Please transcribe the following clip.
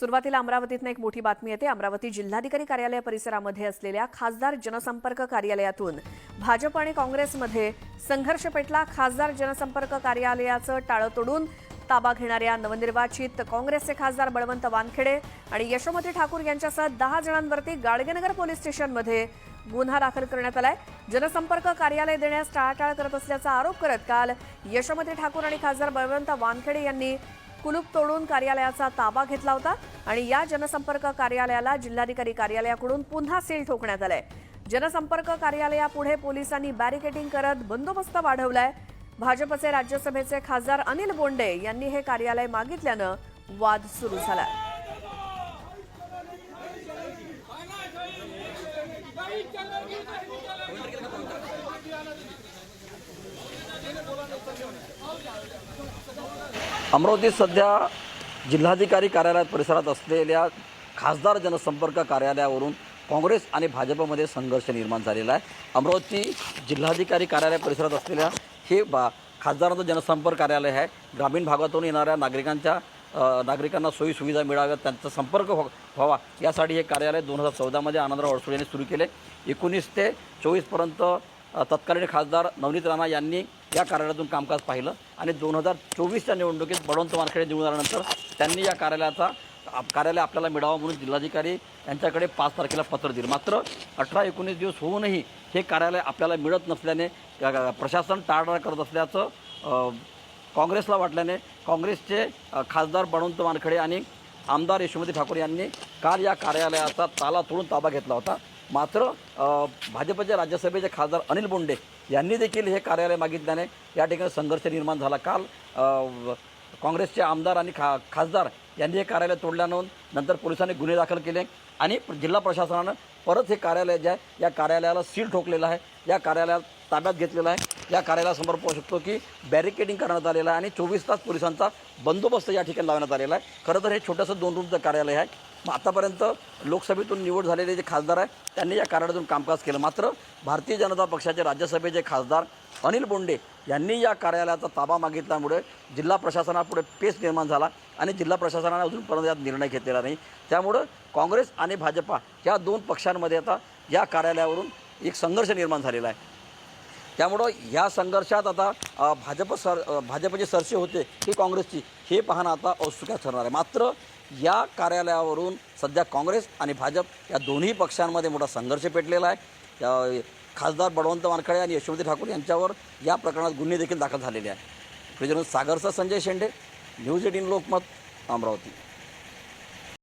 सुरुवातीला अमरावतीतनं एक मोठी बातमी येते. अमरावती जिल्हाधिकारी कार्यालय परिसरामध्ये असलेल्या खासदार जनसंपर्क कार्यालयातून भाजप आणि काँग्रेसमध्ये संघर्ष पेटला. खासदार जनसंपर्क कार्यालयाचं टाळं तोडून ताबा घेणाऱ्या नवनिर्वाचित काँग्रेसचे खासदार बळवंत वानखेडे आणि यशोमती ठाकूर यांच्यासह दहा जणांवरती गाडगेनगर पोलीस स्टेशनमध्ये गुन्हा दाखल करण्यात आलाय. जनसंपर्क कार्यालय देण्यास टाळाटाळ करत असल्याचा आरोप करत काल यशोमती ठाकूर आणि खासदार बळवंत वानखेडे यांनी कुलूप तोडून कार्यालयाचा ताबा घेतला होता आणि या जनसंपर्क कार्यालयाला जिल्हाधिकारी कार्यालयाकडून पुन्हा सील ठोकण्यात आलंय. जनसंपर्क कार्यालयापुढे पोलिसांनी बॅरिकेडिंग करत बंदोबस्त वाढवलाय. भाजपचे राज्यसभेचे खासदार अनिल बोंडे यांनी हे कार्यालय मागितल्यानं वाद सुरू झाला. अमरावतीत सध्या जिल्हाधिकारी कार्यालयात परिसरात असलेल्या खासदार जनसंपर्क कार्यालयावरून काँग्रेस आणि भाजपमध्ये संघर्ष निर्माण झालेला आहे. अमरावती जिल्हाधिकारी कार्यालय परिसरात असलेल्या हे बा खासदारांचं जनसंपर्क कार्यालय आहे. ग्रामीण भागातून येणाऱ्या नागरिकांच्या नागरिकांना सोयीसुविधा मिळाव्यात त्यांचा संपर्क हो व्हावा. यासाठी हे कार्यालय दोन हजार चौदामध्ये आनंदराव अडसूळ यांनी सुरू केले. एकोणीस ते चोवीसपर्यंत तत्कालीन खासदार नवनीत राणा यांनी या कार्यालयातून कामकाज पाहिलं आणि दोन हजार चोवीसच्या निवडणुकीत बळवंत वानखेडे निवडून आल्यानंतर त्यांनी या कार्यालयाचा कार्यालय आपल्याला मिळावं म्हणून जिल्हाधिकारी यांच्याकडे पाच तारखेला पत्र दिलं. मात्र अठरा एकोणीस दिवस होऊनही हे कार्यालय आपल्याला मिळत नसल्याने प्रशासन टाळाटाळ करत असल्याचं काँग्रेसला वाटल्याने काँग्रेसचे खासदार बळवंत वानखडे आणि आमदार यशोमती ठाकूर यांनी काल या कार्यालयाचा ताला तोडून ताबा घेतला होता. मात्र भाजपच्या भाजपचे राज्यसभेचे खासदार अनिल बोंडे यांनी देखील हे कार्यालय मागितल्याने या ठिकाणी संघर्ष निर्माण झाला. काल काँग्रेसचे आमदार आणि खा खासदार यांनी हे कार्यालय तोडल्यानं नंतर पोलिसांनी गुन्हे दाखल केले आणि जिल्हा प्रशासनानं परत हे कार्यालय जे आहे या कार्यालयाला सील ठोकलेलं आहे. या कार्यालयात ताब्यात घेतलेलं आहे. या कार्यालयासमोर पाहू शकतो की बॅरिकेडिंग करण्यात आलेलं आहे आणि चोवीस तास पोलिसांचा बंदोबस्त या ठिकाणी लावण्यात आलेला आहे. खरं तर हे छोटंसं दोन रूमचं कार्यालय आहे. मग आतापर्यंत लोकसभेतून निवड झालेले जे खासदार आहे त्यांनी या कार्यालयातून कामकाज केलं. मात्र भारतीय जनता पक्षाचे राज्यसभेचे खासदार अनिल बोंडे यांनी या कार्यालयाचा ताबा मागितल्यामुळे जिल्हा प्रशासनापुढे पेच निर्माण झाला आणि जिल्हा प्रशासनाने अजूनपर्यंत यात निर्णय घेतलेला नाही. त्यामुळं काँग्रेस आणि भाजपा या दोन पक्षांमध्ये आता या कार्यालयावरून एक संघर्ष निर्माण झालेला आहे. त्यामुळं या संघर्षात आता भाजप सर भाजपचे सरसे होते की काँग्रेसची हे पाहणं आता औत्सुक्यात ठरणार आहे. मात्र या कार्यालयावरून सध्या काँग्रेस आणि भाजप या दोन्ही पक्षांमध्ये मोठा संघर्ष पेटलेला आहे. या- खासदार बळवंत वानखडे आणि यशवंती ठाकूर यांच्यावर या प्रकरणात गुन्हे देखील दाखल झालेले आहे प्रिजन सागरचा संजय शेंडे न्यूज एटीन लोकमत अमरावती.